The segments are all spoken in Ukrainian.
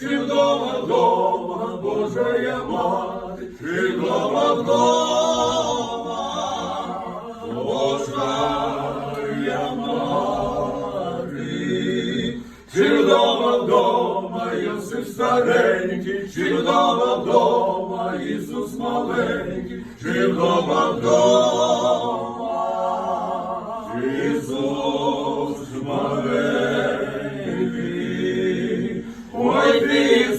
чудова дома, Божая мати, чудова дома, Божая мати, чудова дома, Йосиф старенький, чудова дома, Ісус маленький, чудова дома.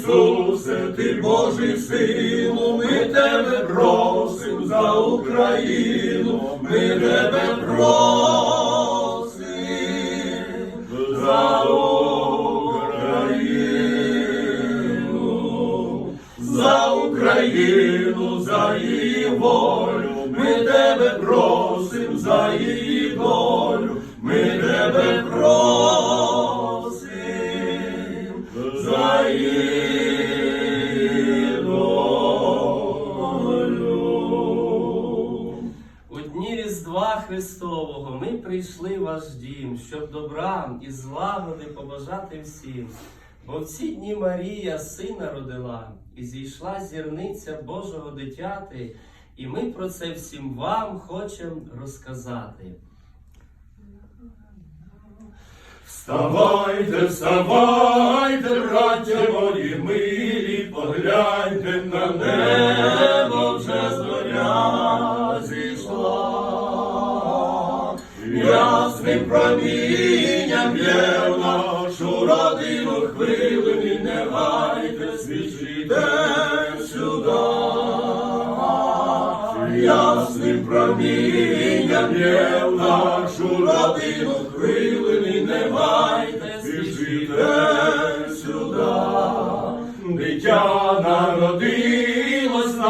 Ісусе, ти Божий сину, ми тебе просим за Україну, ми тебе просим за Україну, за Україну, за її волю, ми тебе просим за її долю, ми тебе просим Різдва Христового ми прийшли в ваш дім, щоб добра і злагоди побажати всім. Бо в ці дні Марія сина родила, і зійшла зірниця Божого дитяти, і ми про це всім вам хочемо розказати. Вставайте, вставайте, браття мої милі, погляньте на небо, Ясним промінням є в нашу родину хвилини, не гайте, свічите сюди. Ясним промінням є в нашу родину хвилини, не гайте, свічите сюди.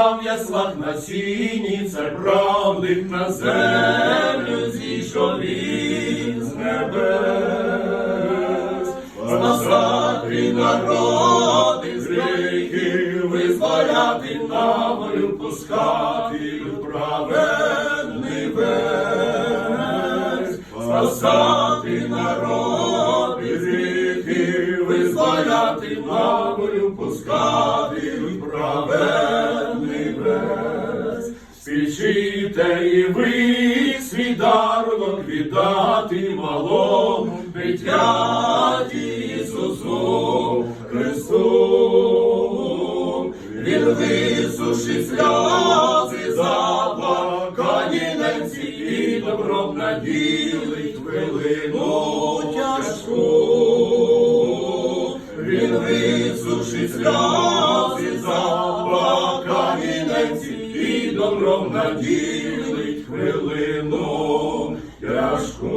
Народилось нам в на сіні, це правди на землю зійшов із небес. Спасати народи з гріхів, визволяти на волю пускати праведний весь. Спасати народи з гріхів, визволяти на волю пускати праведний. Спішите і ви свій дарунок віддати малому дитяті Ісусу Христу. Він висушить сльози заплакані ненці і добром наділить хвилину тяжку. Він висушить сльози заплакані добром наділить хвилину тяжку.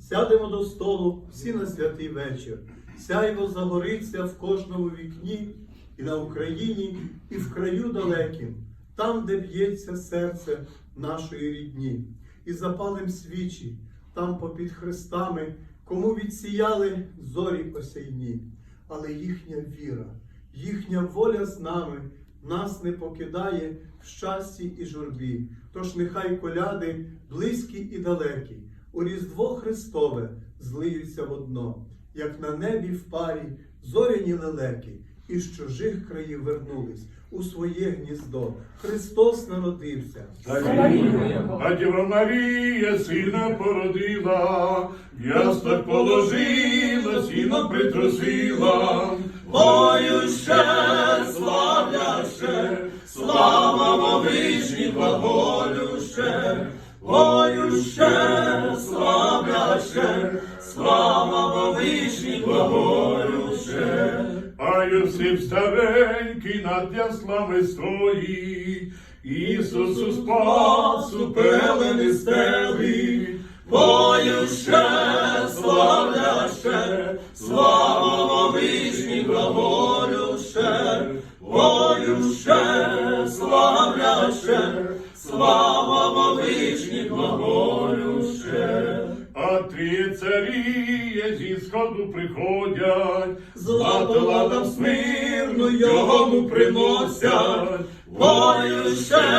Сядемо до столу всі на святий вечір. Сяйво загориться в кожному вікні, і на Україні, і в краю далеким, там, де б'ється серце нашої рідні. І запалим свічі, там попід хрестами, кому відсіяли зорі осяйні. Але їхня віра, їхня воля з нами нас не покидає в щасті і журбі. Тож нехай коляди близькі і далекі, у Різдво Христове злиються в одно, як на небі в парі зоряні лелеки, із чужих країв вернулись у своє гніздо. Христос народився. А Марія сина породила, в положила, сіно притрусила. Ой, ще славляще, слава вовишні глаголюще. Йосип старенький над яслами стоїть, Ісусу спасу пелени царі зі сходу приходять, злато ладом смирну йому приносять, Бою ще